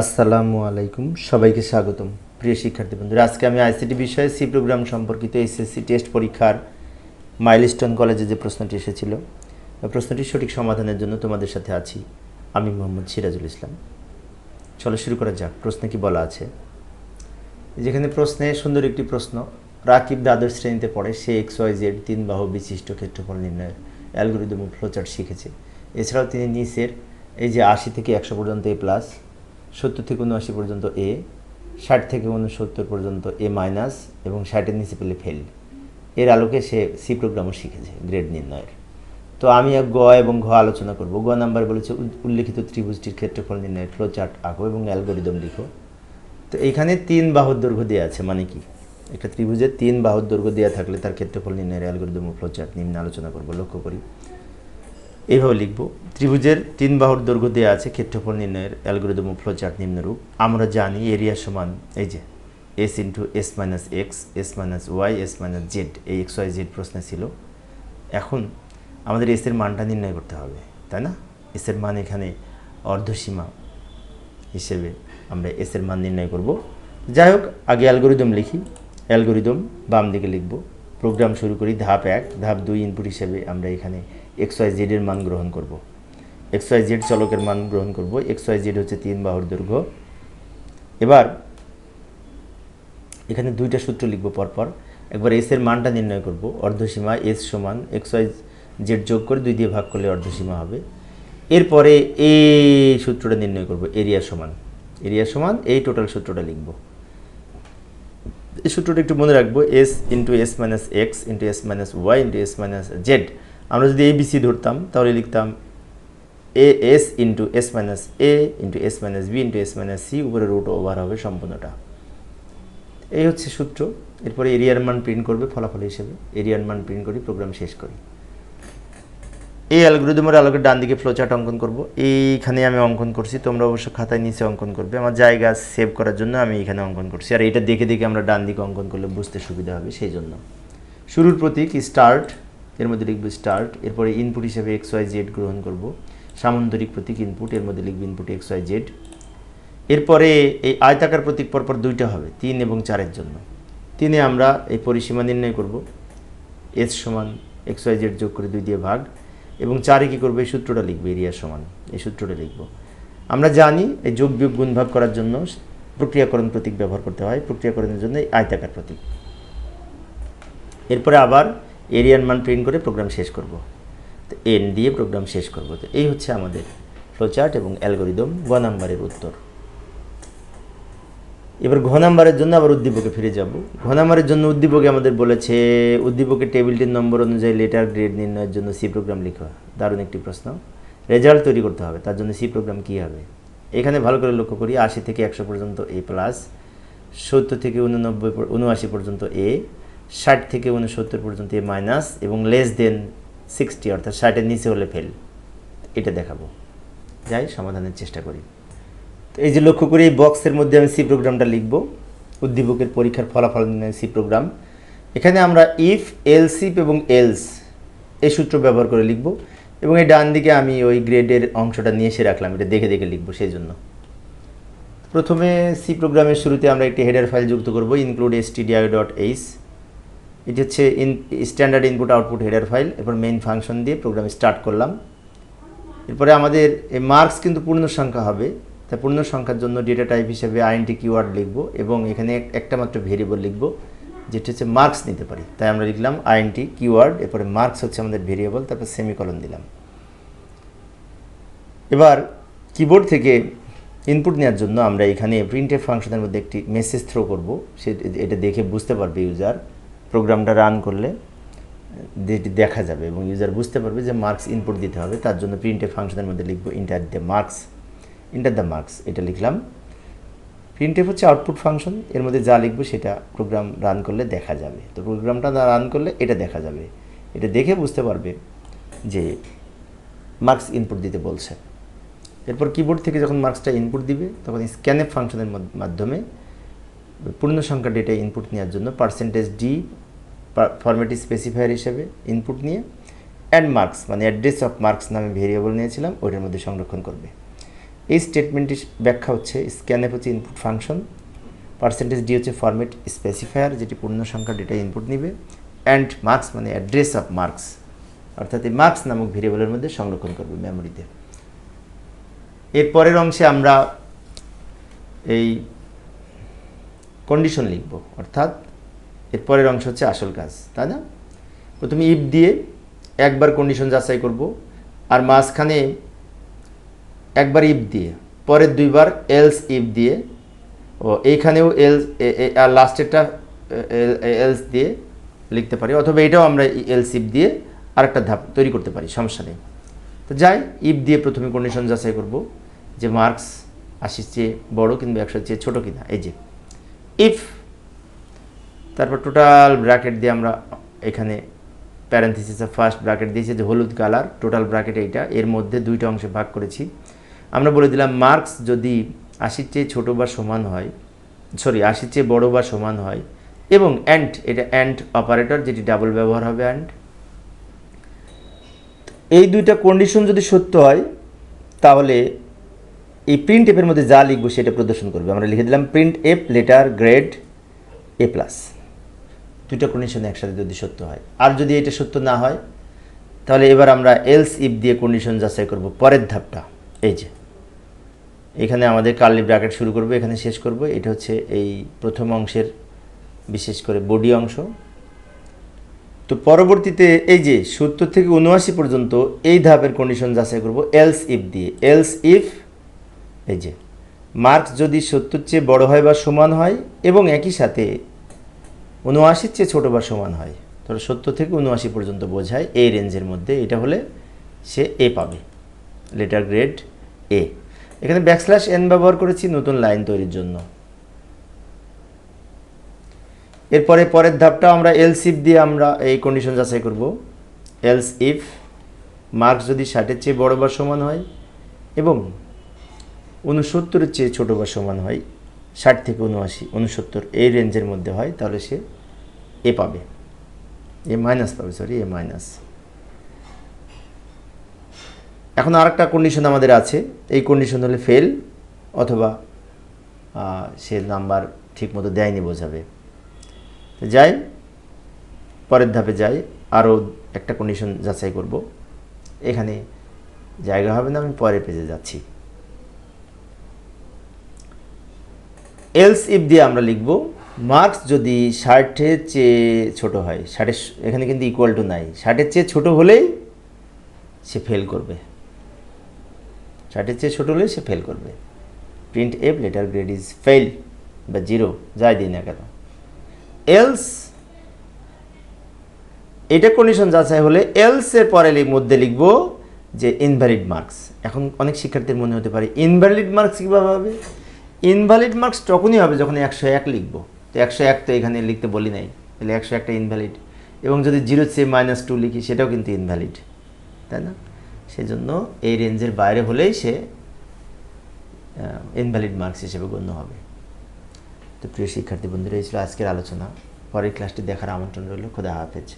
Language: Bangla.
আসসালামু আলাইকুম, সবাইকে স্বাগতম। প্রিয় শিক্ষার্থী বন্ধুরা, আজকে আমি আইসিটি বিষয়ে সি প্রোগ্রাম সম্পর্কিত এসএসসি টেস্ট পরীক্ষার মাইলস্টোন কলেজে যে প্রশ্নটি এসেছিল প্রশ্নটির সঠিক সমাধানের জন্য তোমাদের সাথে আছি আমি মোহাম্মদ সিরাজুল ইসলাম। চলো শুরু করা যাক, প্রশ্নে কি বলা আছে? যেখানে প্রশ্নে সুন্দর একটি প্রশ্ন, রাকিব দ্বাদশ শ্রেণীতে পড়ে, সে এক্স, ওয়াই, জেড তিন বাহু বিশিষ্ট ক্ষেত্রফল নির্ণয়ের অ্যালগোরিদম ফ্লোচার্ট শিখেছে। এছাড়াও তিনি নিচের, এই যে আশি থেকে একশো পর্যন্ত এ প্লাস সত্তর থেকে উনআশি পর্যন্ত এ ষাট থেকে উনসত্তর পর্যন্ত এ মাইনাস এবং ষাটের নিচে পেলে ফেল এর আলোকে সে সি প্রোগ্রামও শিখেছে গ্রেড নির্ণয়ের। তো আমি গ এবং ঘ আলোচনা করব। গ নাম্বার বলেছে উল- উল্লেখিত ত্রিভুজটির ক্ষেত্রফল নির্ণয় ফ্লো চার্ট আঁকো এবং অ্যালগোরিদম লিখো। তো এইখানে তিন বাহুর দৈর্ঘ্য দেওয়া আছে মানে কি? একটা ত্রিভুজের তিন বাহুর দৈর্ঘ্য দেওয়া থাকলে তার ক্ষেত্রফল নির্ণয়ের অ্যালগোরিদম ফ্লো চার্ট নিম্ন আলোচনা করব। লক্ষ্য করি। এইভাবে লিখব। ত্রিভুজের তিন বাহুর দৈর্ঘ্য দেওয়া আছে ক্ষেত্রফল নির্ণয়ের অ্যালগোরিদম ফ্লোচার্ট নিম্নরূপ। আমরা জানি এরিয়া সমান, এই যে S into S minus X S minus Y S minus Z এই এক্স ওয়াই জেড প্রশ্নে ছিল। এখন আমাদের এস এর মানটা নির্ণয় করতে হবে, তাই না? এস এর মান এখানে অর্ধসীমা হিসেবে আমরা এস এর মান নির্ণয় করব। যাই হোক, আগে অ্যালগোরিদম লিখি। অ্যালগোরিদম বাম দিকে লিখব। প্রোগ্রাম শুরু করি ধাপ এক, ধাপ দুই ইনপুট হিসেবে আমরা এখানে এক্স ওয়াই জেডের মান গ্রহণ করব। এক্স ওয়াই জেড চলকের মান গ্রহণ করব। এক্স ওয়াই জেড হচ্ছে তিন বাহুর দৈর্ঘ্য। এবার এখানে দুইটা সূত্র লিখব পরপর। একবার এস এর মানটা নির্ণয় করব। অর্ধসীমা এস সমান এক্স ওয়াই জেড যোগ করে দুই দিয়ে ভাগ করলে অর্ধসীমা হবে। এরপরে এই সূত্রটা নির্ণয় করব, এরিয়া সমান। এরিয়া সমান, এই টোটাল সূত্রটা লিখব। এই সূত্রটা একটু মনে রাখব S into S minus X into S minus Y into S minus Z আমরা যদি এবিসি ধরতাম, তাহলে লিখতাম A S into S minus A into S minus B into S minus C উপরে রুট ওভার হবে সম্পূর্ণটা। এই হচ্ছে সূত্র। এরপরে এরিয়ার মান প্রিন্ট করবে ফলাফল হিসেবে। এরিয়ার মান প্রিন্ট করি প্রোগ্রাম শেষ করি। এই অ্যালগোরিদমের আলোকে ডান দিকে ফ্লোচার্ট অঙ্কন করব। এইখানে আমি অঙ্কন করছি, তোমরা অবশ্য খাতায় নিচে অঙ্কন করবে। আমার জায়গা সেভ করার জন্য আমি এখানে অঙ্কন করছি। আর এটা দেখে দেখে আমরা ডান দিকে অঙ্কন করলে বুঝতে সুবিধা হবে, সেই জন্য। শুরুর প্রতীক স্টার্ট এর মধ্যে লিখব স্টার্ট এরপরে ইনপুট হিসেবে এক্স ওয়াই জেড গ্রহণ করব। সামান্তরিক প্রতীক ইনপুট এর মধ্যে লিখব ইনপুট এক্স ওয়াই জেড এরপরে এই আয়তাকার প্রতীক পরপর দুইটা হবে, তিন এবং চারের জন্য। তিনে আমরা এই পরিসীমা নির্ণয় করব। এস সমান এক্স ওয়াই জেড যোগ করে দুই দিয়ে ভাগ, এবং চারে কী করব? এই সূত্রটা লিখব, এরিয়া সমান, এই সূত্রটা লিখব। আমরা জানি এই যোগ বিয়োগ গুণ ভাগ করার জন্য প্রক্রিয়াকরণ প্রতীক ব্যবহার করতে হয়, প্রক্রিয়াকরণের জন্য এই আয়তাকার প্রতীক। এরপরে আবার এরিয়ার মান প্রিন্ট করে প্রোগ্রাম শেষ করব। তো এন দিয়ে প্রোগ্রাম শেষ করব। তো এই হচ্ছে আমাদের ফ্লোচার্ট এবং অ্যালগোরিদম গ নাম্বারের উত্তর। এবার ঘ নাম্বারের জন্য আবার উদ্দীপকে ফিরে যাব। ঘ নাম্বারের জন্য উদ্দীপকে আমাদের বলেছে, উদ্দীপকের টেবিলটির নম্বর অনুযায়ী লেটার গ্রেড নির্ণয়ের জন্য সি প্রোগ্রাম লিখা। দারুণ একটি প্রশ্ন। রেজাল্ট তৈরি করতে হবে, তার জন্য সি প্রোগ্রাম কী হবে? এখানে ভালো করে লক্ষ্য করি, আশি থেকে একশো পর্যন্ত এ প্লাস সত্তর থেকে উননব্বই উনআশি পর্যন্ত এ ষাট থেকে উনসত্তর পর্যন্ত এ মাইনাস এবং লেস দেন সিক্সটি অর্থাৎ ষাটের নিচে হলে ফেল এটা দেখাবো। যাই, সমাধানের চেষ্টা করি। তো এই যে লক্ষ্য করি এই বক্সের মধ্যে আমি সি প্রোগ্রামটা লিখব। উদ্দীপকের পরীক্ষার ফলাফল নির্ণয় সি প্রোগ্রাম। এখানে আমরা ইফ এলসিপ এবং এলস এই সূত্র ব্যবহার করে লিখব এবং এই ডান দিকে আমি ওই গ্রেডের অংশটা নিয়ে এসে রাখলাম। এটা দেখে দেখে লিখব সেই জন্য। প্রথমে সি প্রোগ্রামের শুরুতে আমরা একটি হেডার ফাইল যুক্ত করব। Include S T dot H এটি হচ্ছে in standard input output header file এরপর মেইন ফাংশন দিয়ে প্রোগ্রাম স্টার্ট করলাম। এরপরে আমাদের এই মার্কস কিন্তু পূর্ণ সংখ্যা হবে, তাই পূর্ণ সংখ্যার জন্য ডেটা টাইপ হিসেবে আইএনটি কিওয়ার্ড লিখব এবং এখানে একটা মাত্র ভেরিয়েবল লিখব, যেটা হচ্ছে মার্কস নিতে পারি। তাই আমরা লিখলাম আইএনটি কিওয়ার্ড এরপরে মার্কস হচ্ছে আমাদের ভেরিয়েবল তারপর সেমিকলন দিলাম। এবার কিবোর্ড থেকে ইনপুট নেওয়ার জন্য আমরা এখানে প্রিন্টের ফাংশনের মধ্যে একটি মেসেজ থ্রো করব, সে, এটা দেখে বুঝতে পারবে ইউজার প্রোগ্রামটা রান করলে যেটি দেখা যাবে এবং ইউজার বুঝতে পারবে যে মার্কস ইনপুট দিতে হবে। তার জন্য প্রিন্টের ফাংশনের মধ্যে লিখব enter the marks enter the marks এটা লিখলাম। প্রিন্টেফ হচ্ছে আউটপুট ফাংশন এর মধ্যে যা লিখব সেটা প্রোগ্রাম রান করলে দেখা যাবে। তো প্রোগ্রামটা রান করলে এটা দেখা যাবে। এটা দেখে বুঝতে পারবে যে মার্কস ইনপুট দিতে বলছে। এরপর কিবোর্ড থেকে যখন মার্কসটা ইনপুট দিবে, তখন স্ক্যানএফ ফাংশনের মাধ্যমে পূর্ণ সংখ্যা ডেটা ইনপুট নেওয়ার জন্য পার্সেন্টেজ ডি ফরম্যাটি স্পেসিফায়ার হিসেবে ইনপুট নিয়ে অ্যান্ড মার্কস মানে অ্যাড্রেস অফ মার্কস নামে ভেরিয়েবল নিয়েছিলাম, ওইটার মধ্যে সংরক্ষণ করবে। এই স্টেটমেন্টটির ব্যাখ্যা হচ্ছে স্ক্যান হচ্ছে ইনপুট ফাংশন পার্সেন্টেজ ডি হচ্ছে ফরম্যাট স্পেসিফায়ার যেটি পূর্ণ সংখ্যা ডেটা ইনপুট নিবে অ্যান্ড মার্কস মানে অ্যাড্রেস অফ মার্কস অর্থাৎ এই মার্কস নামক ভেরিয়েবলের মধ্যে সংরক্ষণ করবে মেমোরিতে এর পরের অংশে আমরা এই কন্ডিশন লিখব, অর্থাৎ এর পরের অংশ হচ্ছে আসল কাজ, তাই না? প্রথমে ইফ দিয়ে একবার কন্ডিশন যাচাই করব, আর মাঝখানে একবার ইফ দিয়ে, পরের দুইবার এলস ইফ দিয়ে, ও এইখানেও এলস আর লাস্টেরটা এলস দিয়ে লিখতে পারি, অথবা এটাও আমরা এলস ইফ দিয়ে আরেকটা ধাপ তৈরি করতে পারি, সমস্যা নেই। তো যাই, ইফ দিয়ে প্রথমে কন্ডিশন যাচাই করব, যে মার্কস আশির চেয়ে বড় কিংবা একশোর চেয়ে ছোটো কিনা, এই যে। ইফ তারপর টোটাল ব্র্যাকেট দিয়ে আমরা এখানে প্যারেন্থিসিসে ফার্স্ট ব্র্যাকেট দিয়েছি, যে হলুদ কালার টোটাল ব্র্যাকেট এইটা, এর মধ্যে দুইটা অংশে ভাগ করেছি। আমরা বলে দিলাম মার্কস যদি আশির চেয়ে ছোটো বা সমান হয় সরি আশির চেয়ে বড়ো বা সমান হয়, এবং অ্যান্ড এটা অ্যান্ড অপারেটর যেটি ডাবল ব্যবহার হবে অ্যান্ড এই দুইটা কন্ডিশন যদি সত্য হয়, তাহলে এই প্রিন্ট এফের মধ্যে যা লিখব সেটা প্রদর্শন করবে। আমরা লিখে দিলাম print F letter grade A plus দুইটা কন্ডিশন একসাথে যদি সত্য হয়। আর যদি এটা সত্য না হয়, তাহলে এবার আমরা এলস ইফ দিয়ে কন্ডিশন যাচাই করব। পরের ধাপটা, এই যে। এখানে আমাদের কার্লি ব্র্যাকেট শুরু করব, এখানে শেষ করব। এটা হচ্ছে এই প্রথম অংশের বিশেষ করে বডি অংশ। তো পরবর্তীতে এই যে সত্তর থেকে উনআশি পর্যন্ত এই ধাপের কন্ডিশন যাচাই করব এলস ইফ দিয়ে। এলস ইফ এই যে মার্কস যদি সত্তর চেয়ে বড় হয় বা সমান হয়, এবং একই সাথে উনআশির চেয়ে ছোটো বা সমান হয়। ধরো সত্তর থেকে উনআশি পর্যন্ত বোঝায় এই রেঞ্জের মধ্যে, এটা হলে সে এ পাবে লেটার গ্রেড এ এখানে ব্যাকস্ল্যাশ এন ব্যবহার করেছি নতুন লাইন তৈরির জন্য। এরপরে পরের ধাপটা আমরা এলস ইফ দিয়ে আমরা এই কন্ডিশন যাচাই করব। এলস ইফ মার্কস যদি ষাটের চেয়ে বড় বা সমান হয় এবং উনসত্তরের চেয়ে ছোটো বা সমান হয়, ষাট থেকে উনআশি উনসত্তর এই রেঞ্জের মধ্যে হয়, তাহলে সে এ পাবে। এ মাইনাস পাবে সরি এ মাইনাস এখন আর একটা কন্ডিশন আমাদের আছে। এই কন্ডিশন হলে ফেল অথবা সে নাম্বার ঠিকমতো দেয়নি বোঝাবে। তো যাই, পরের ধাপে যাই, আরও একটা কন্ডিশন যাচাই করব। এখানে জায়গা হবে না, আমি পরের পেজে যাচ্ছি। এলস ইফ দিয়ে আমরা লিখব মার্কস যদি ষাটের চেয়ে ছোট হয়, ষাটের এখানে কিন্তু ইকুয়াল টু নাই ষাটের চেয়ে ছোট হলেই সে ফেল করবে। ষাটের চেয়ে ছোট হলেই সে ফেল করবে। Print F letter grade is fail বা জিরো যাই দিই না কেন। এলস এটা কন্ডিশন যাচাই হলে এলস এর পরে মধ্যে লিখব যে ইনভ্যালিড মার্কস এখন অনেক শিক্ষার্থীর মনে হতে পারে ইনভ্যালিড মার্কস কীভাবে হবে? ইনভ্যালিড মার্কস তখনই হবে যখন একশো এক লিখব। তো একশো এক তো এখানে লিখতে বলি নাই, তাহলে একশো একটা ইনভ্যালিড এবং যদি জিরো চেয়ে মাইনাস টু লিখি, সেটাও কিন্তু ইনভ্যালিড তাই না? সেজন্য এই রেঞ্জের বাইরে হলেই সে ইনভ্যালিড মার্কস হিসেবে গণ্য হবে। তো প্রিয় শিক্ষার্থী বন্ধুরা, এই ছিল আজকের আলোচনা। পরের ক্লাসটি দেখার আমন্ত্রণ রইল। খোদা হাফেজ।